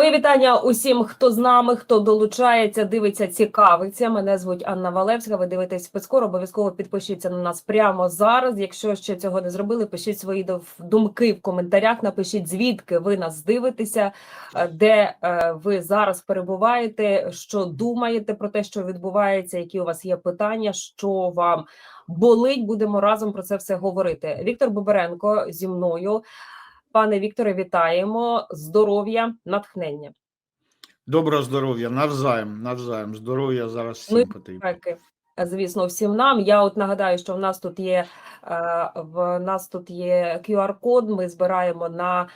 Мої вітання усім, хто з нами, хто долучається, дивиться, цікавиться. Мене звуть Анна Валевська. Ви дивитесь спецкор. Обов'язково підпишіться на нас прямо зараз. Якщо ще цього не зробили, пишіть свої думки в коментарях. Напишіть звідки ви нас дивитеся, е, де е, ви зараз перебуваєте, що думаєте про те, що відбувається, які у вас є питання, що вам болить. Будемо разом про це все говорити. Віктор Боберенко зі мною. Пане Вікторе, вітаємо. Здоров'я, натхнення. Доброго здоров'я, навзаєм, навзаєм. Здоров'я зараз всім Ну, потрібно. звісно, всім нам. Я от нагадаю, що в нас тут є е, в нас тут є QR-код. Ми збираємо на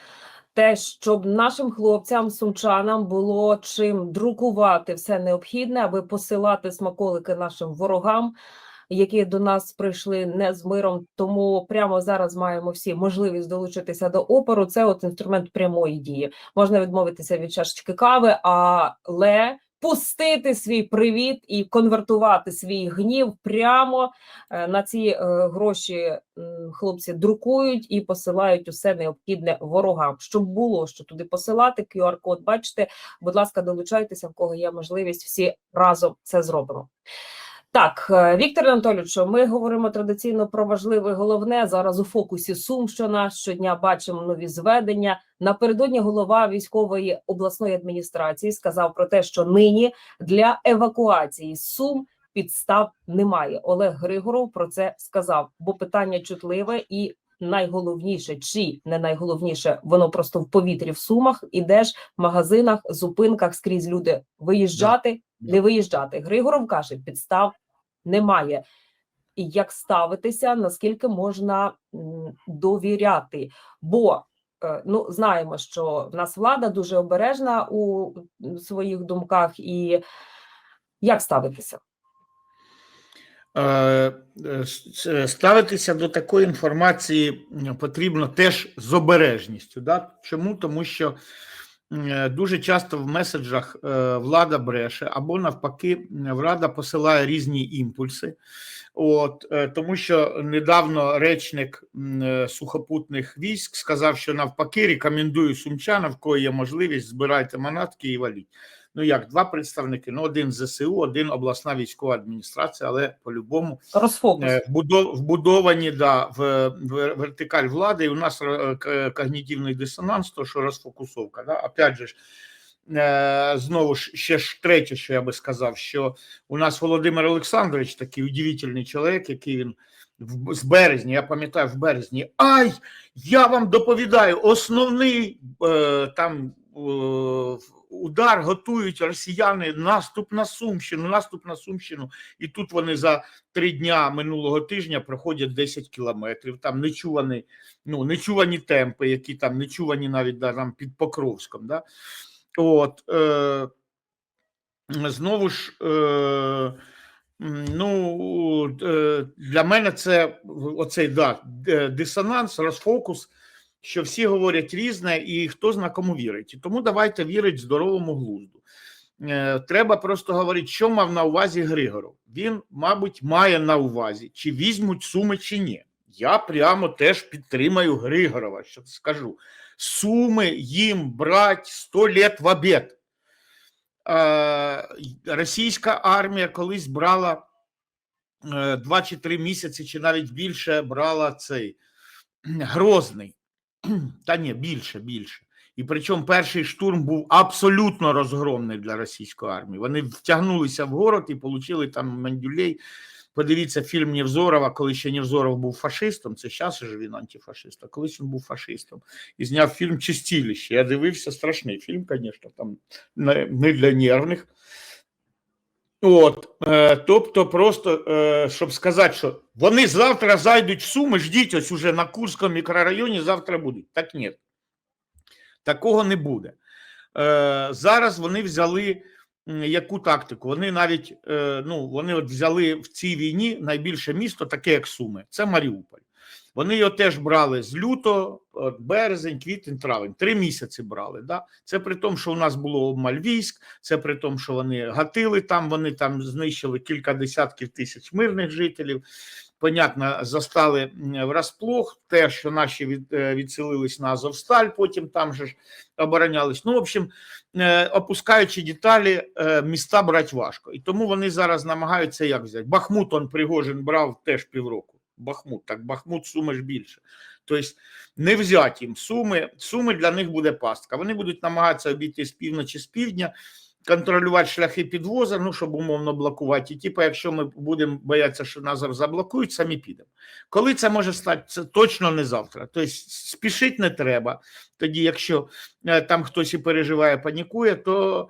те, щоб нашим хлопцям, сумчанам було чим друкувати все необхідне, аби посилати смаколики нашим ворогам. Які до нас прийшли не з миром, тому прямо зараз маємо всі можливість долучитися до опору. Це от інструмент прямої дії. Можна відмовитися від чашечки кави, але пустити свій привіт і конвертувати свій гнів прямо е, на ці е, гроші. Хлопці друкують і посилають усе необхідне ворогам. Щоб було що туди посилати, QR-код бачите. Будь ласка, долучайтеся, в кого є можливість. Всі разом це зробимо. Так, е, Віктор Анатолійовичу, ми говоримо традиційно про важливе головне зараз у фокусі Сумщина. Щодня бачимо нові зведення. Напередодні голова військової обласної адміністрації сказав про те, що нині для евакуації Сум підстав немає. Олег Григоров про це сказав, бо питання чутливе і. Найголовніше чи не найголовніше, воно просто в повітрі в сумах, ідеш в магазинах, зупинках скрізь люди виїжджати, не виїжджати. Григоров каже, підстав немає. І як ставитися, наскільки можна довіряти? Бо е, ну знаємо, що в нас влада дуже обережна у своїх думках, і як ставитися? Е, е, Ставитися до такої інформації потрібно теж з обережністю. Да? Чому? Тому що дуже часто в меседжах е, влада бреше, або навпаки, влада посилає різні імпульси. От, е, тому що недавно речник е, сухопутних військ сказав, що навпаки рекомендую сумчанам, в кого є можливість, збирайте манатки і валіть. Ну як два представники? Ну один ЗСУ, один обласна військова адміністрація, але по-любому е, вбудо- вбудовані да, в, в вертикаль влади. І у нас е, когнітивний дисонанс, то що розфокусовка. Да? Опять же ж, е, знову ж ще ж третє, що я би сказав, що у нас Володимир Олександрович такий удивительний чоловік, який він. В з березня, я пам'ятаю, в березні. Ай, я вам доповідаю, основний е, там удар готують росіяни, наступ на Сумщину, наступ на Сумщину. І тут вони за три дня минулого тижня проходять 10 кілометрів. Там нечувані, ну, нечувані темпи, які там нечувані навіть да, там під Покровськом. Да? От, е, знову ж. Е, Ну, е, для мене це оцей да, дисонанс, розфокус, що всі говорять різне, і хто зна кому вірить. І Тому давайте вірити здоровому глузду. Е, Треба просто говорити, що мав на увазі Григоров. Він, мабуть, має на увазі, чи візьмуть суми, чи ні. Я прямо теж підтримаю Григорова, що скажу. Суми їм брать 100 лет в обід. Е, Російська армія колись брала е, два чи три місяці, чи навіть більше брала цей Грозний. Та ні, більше, більше. І причому перший штурм був абсолютно розгромний для російської армії. Вони втягнулися в город і отримали там мандюлей. Подивіться фільм Невзорова, коли ще Невзоров був фашистом. Це зараз же він антифашист, а колись він був фашистом. І зняв фільм Чистіліще. Я дивився страшний фільм, звісно, там не для нервних. От, е, тобто, просто е, щоб сказати, що вони завтра зайдуть в Суми, ждіть, ось уже на Курському мікрорайоні завтра будуть. Так ні. Такого не буде. Е, зараз вони взяли яку тактику? Вони навіть е, ну, вони от взяли в цій війні найбільше місто, таке як Суми, це Маріуполь. Вони його теж брали з лютого, березень, квітень, травень. Три місяці брали. Да? Це при тому, що у нас було обмаль військ, це при тому, що вони гатили там, вони там знищили кілька десятків тисяч мирних жителів. понятно, застали врасплох, те, що наші від, е, відселились на Азовсталь, потім там же ж оборонялись. Ну, в общем, е, опускаючи деталі, е, міста брати важко. І тому вони зараз намагаються як взяти. Бахмут он Пригожин брав теж півроку. Бахмут, так Бахмут суми ж більше. Тобто не взяти їм суми, суми для них буде пастка. Вони будуть намагатися обійти з півночі, з півдня, контролювати шляхи підвозу, ну, щоб умовно блокувати. І типу, якщо ми будемо боятися, що нас заблокують, самі підемо. Коли це може стати, це точно не завтра. Тобто спішити не треба. Тоді, якщо е, там хтось і переживає, панікує, то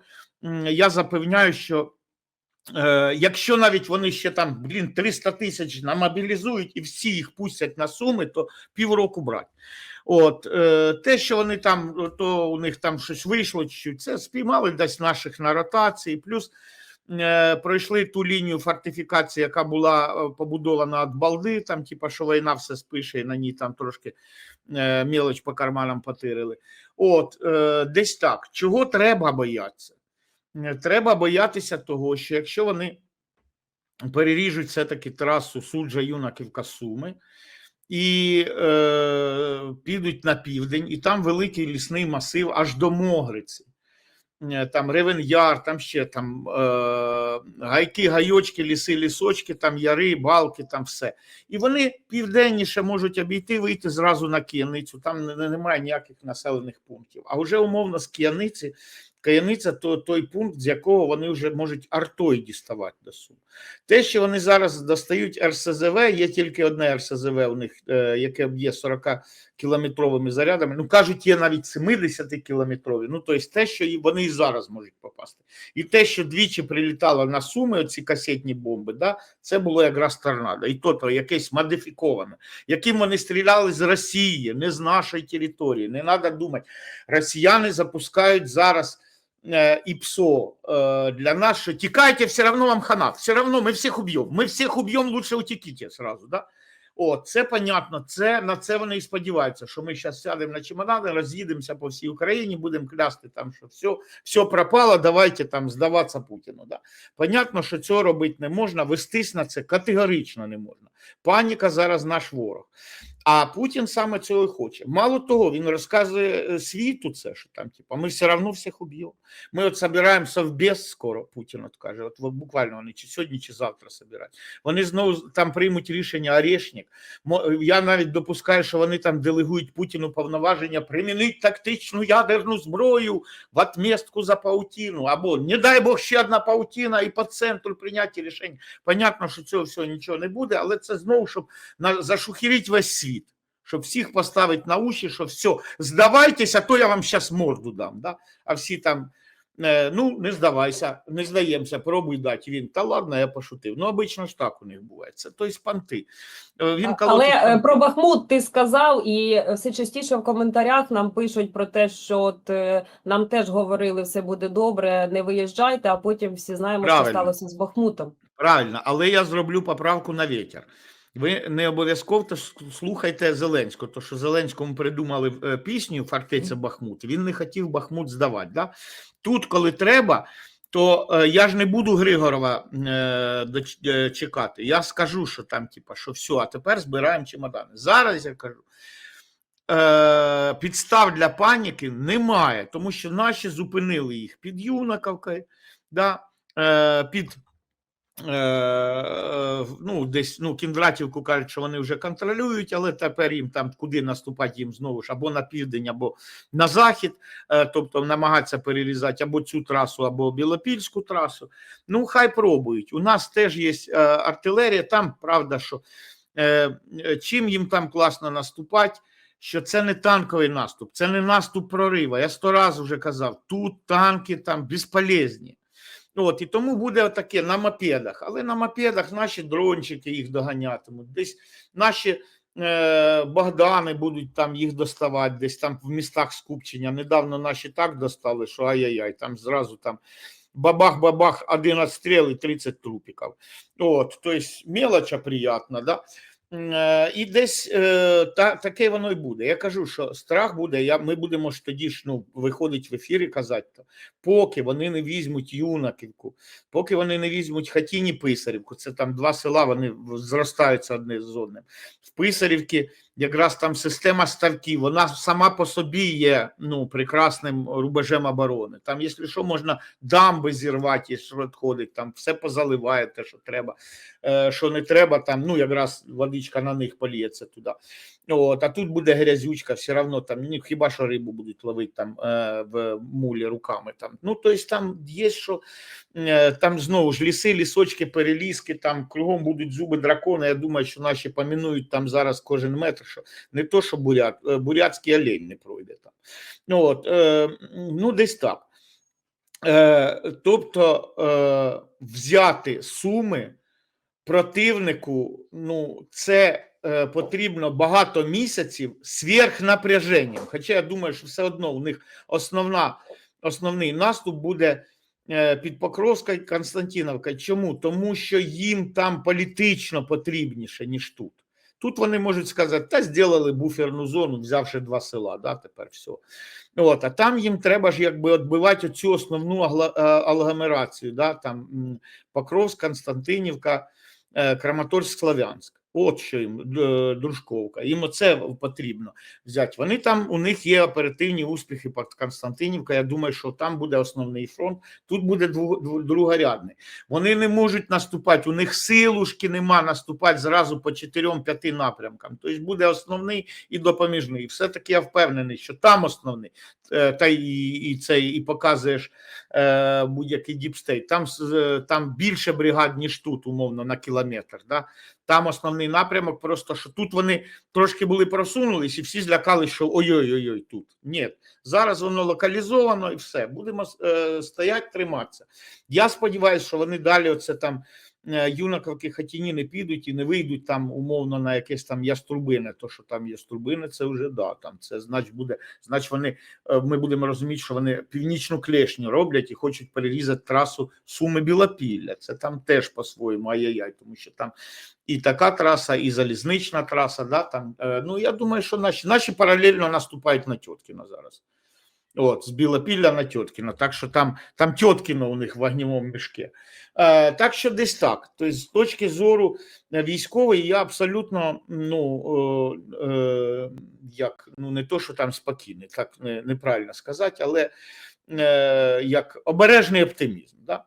я запевняю, що якщо навіть вони ще там, блін, 300 тисяч намобілізують і всі їх пустять на суми, то півроку брати. От е, те, що вони там, то у них там щось вийшло, чуть-чуть, це спіймали десь наших на ротації, плюс е, пройшли ту лінію фортифікації, яка була е, побудована від балди, там, типа, що війна все спише, і на ній там трошки е, мелоч по карманам потирили. От, е, десь так. Чого треба боятися? Е, Треба боятися того, що якщо вони переріжуть все-таки трасу суджа юнаківка Суми і е, підуть на південь, і там великий лісний масив аж до Могриці. Е, Там Ревен Яр, там ще там е, гайки, гайочки, ліси, лісочки, там яри, балки, там все. І вони південніше можуть обійти, вийти зразу на Кияницю. Там немає ніяких населених пунктів. А вже умовно з Кияниці, Кияниця то той пункт, з якого вони вже можуть артою діставати до Сум. Те, що вони зараз достають РСЗВ, є тільки одне РСЗВ у них, е, яке б'є 40 кілометровими зарядами. Ну кажуть, є навіть 70 кілометрові. Ну тобто те, що вони і зараз можуть попасти. І те, що двічі прилітало на суми, оці касетні бомби, да, це було якраз торнадо. І то, то якесь модифіковане, яким вони стріляли з Росії, не з нашої території. Не треба думати. Росіяни запускають зараз. Е, І ПСО е, для нас, що тікайте, все равно вам хана, все равно ми всіх уб'ємо. Ми всіх уб'ємо, лучше утекіть сразу. Да? О, це понятно. Це на це вони і сподіваються, що ми зараз сядемо на чемодани, роз'їдемося по всій Україні, будемо клясти там, що все, все пропало, давайте там здаватися Путіну. Да. Понятно, що цього робити не можна, вестись на це категорично не можна. Паніка зараз наш ворог. А Путін саме цього і хоче. Мало того, він розказує е, світу це, що там, типу, ми все одно всіх уб'ємо. Ми от собираємо совбез скоро, Путін от каже, от буквально вони чи сьогодні, чи завтра собирають. Вони знову там приймуть рішення Орешник. Мо- Я навіть допускаю, що вони там делегують Путіну повноваження примінити тактичну ядерну зброю в отместку за паутину. Або, не дай Бог, ще одна паутина і по центру прийняття рішень. Понятно, що цього всього нічого не буде, але це знову, щоб на, зашухерить весь світ. Щоб всіх поставити на уші, що все, здавайтеся, а то я вам зараз морду дам. Да? А всі там, е, ну, не здавайся, не здаємося, пробуй дати. Він, та ладно, я пошутив. Ну, обично ж так у них буває. Це той спанти. Е, Він Але колотить е, понти. про Бахмут ти сказав, і все частіше в коментарях нам пишуть про те, що от е, нам теж говорили, все буде добре, не виїжджайте, а потім всі знаємо, Правильно. що сталося з Бахмутом. Правильно, але я зроблю поправку на вітер. Ви не обов'язково слухайте Зеленського, то що Зеленському придумали е, пісню Фортеця Бахмут. Він не хотів Бахмут здавати. Да? Тут, коли треба, то е, я ж не буду Григорова е, чекати. Я скажу, що там, типа, що все, а тепер збираємо чемодани. Зараз я кажу. Підстав для паніки немає, тому що наші зупинили їх під Юнаковкою, да, під ну, десь ну, Кіндратівку кажуть, що вони вже контролюють, але тепер їм там куди наступати їм знову ж або на південь, або на захід, е, тобто намагатися перерізати або цю трасу, або Білопільську трасу. Ну, хай пробують. У нас теж є е, артилерія, там правда, що е, е, чим їм там класно наступати. Що це не танковий наступ, це не наступ прорива. Я сто разів вже казав, тут танки там безполезні. От, і тому буде таке на мопедах. Але на мопедах наші дрончики їх доганятимуть. Десь наші е, Богдани будуть там їх доставати, десь там в містах скупчення. Недавно наші так достали, що ай-яй-яй, там зразу там бабах-бабах, один отстріл і 30 трупиків. От, то есть мелоча приятна, да? Е, І десь е, та, таке воно і буде. Я кажу, що страх буде. Я, ми будемо ж тоді ж ну, виходить в ефірі казати, то, поки вони не візьмуть Юнаківку, поки вони не візьмуть Хатіні Писарівку, це там два села, вони зростаються одне з одним. В Писарівці якраз там система ставків, вона сама по собі є ну, прекрасним рубежем оборони. Там, якщо що, можна дамби зірвати, якщо відходить, там все позаливає те, що треба е, що не треба, там, ну, якраз водичка на них поліється туди. От, а тут буде грязючка, все одно там, ну, хіба що рибу будуть ловити там е, в мулі руками. Там. Ну, тобто там є, що е, там знову ж ліси, лісочки, переліски, там кругом будуть зуби дракона. Я думаю, що наші помінують там зараз кожен метр, що не то, що бурят, е, бурятський олень не пройде там. Ну, от, е, ну, десь так. Е, тобто е, взяти суми противнику, ну, це е, потрібно багато місяців сверхнапряженням. Хоча я думаю, що все одно у них основна, основний наступ буде е, під Покровська і Чому? Тому що їм там політично потрібніше, ніж тут. Тут вони можуть сказати, та зробили буферну зону, взявши два села, да, тепер все. От, а там їм треба ж якби відбивати цю основну е, агломерацію, да, там Покровськ, Константинівка, е, Краматорськ, Слов'янськ. От що їм Дружковка. Їм оце потрібно взяти. Вони там у них є оперативні успіхи під Константинівка. Я думаю, що там буде основний фронт, тут буде другорядний. Вони не можуть наступати. У них силушки нема наступати зразу по 4-5 напрямкам. Тобто буде основний і допоміжний. Все таки я впевнений, що там основний. Е, Та і, і це і показуєш е, будь-який діпстейт. Там е, там більше бригад, ніж тут, умовно, на кілометр. Да? Там основний напрямок, просто що тут вони трошки були просунулись, і всі злякали, що ой-ой-ой, тут. Ні, зараз воно локалізовано і все. Будемо е, стояти, триматися. Я сподіваюся, що вони далі оце там юнаковки хатіні не підуть і не вийдуть там умовно на якесь там яструбине. То, що там яструбине, це вже да. Там це значить буде, значить вони е, ми будемо розуміти, що вони північну клешню роблять і хочуть перерізати трасу Суми Білопілля. Це там теж по-своєму ай-яй-яй, тому що там і така траса, і залізнична траса. Да, там, е, ну я думаю, що наші, наші паралельно наступають на Тьоткіна зараз. От, з Білопілля на Тьоткіна. Так що там, там Тьоткіно у них в вогнівому мішке. Е, так що десь так. Тобто, з точки зору е, військової, я абсолютно ну, е, е, як, ну не то, що там спокійний, так не, неправильно сказати, але е, як обережний оптимізм. Да?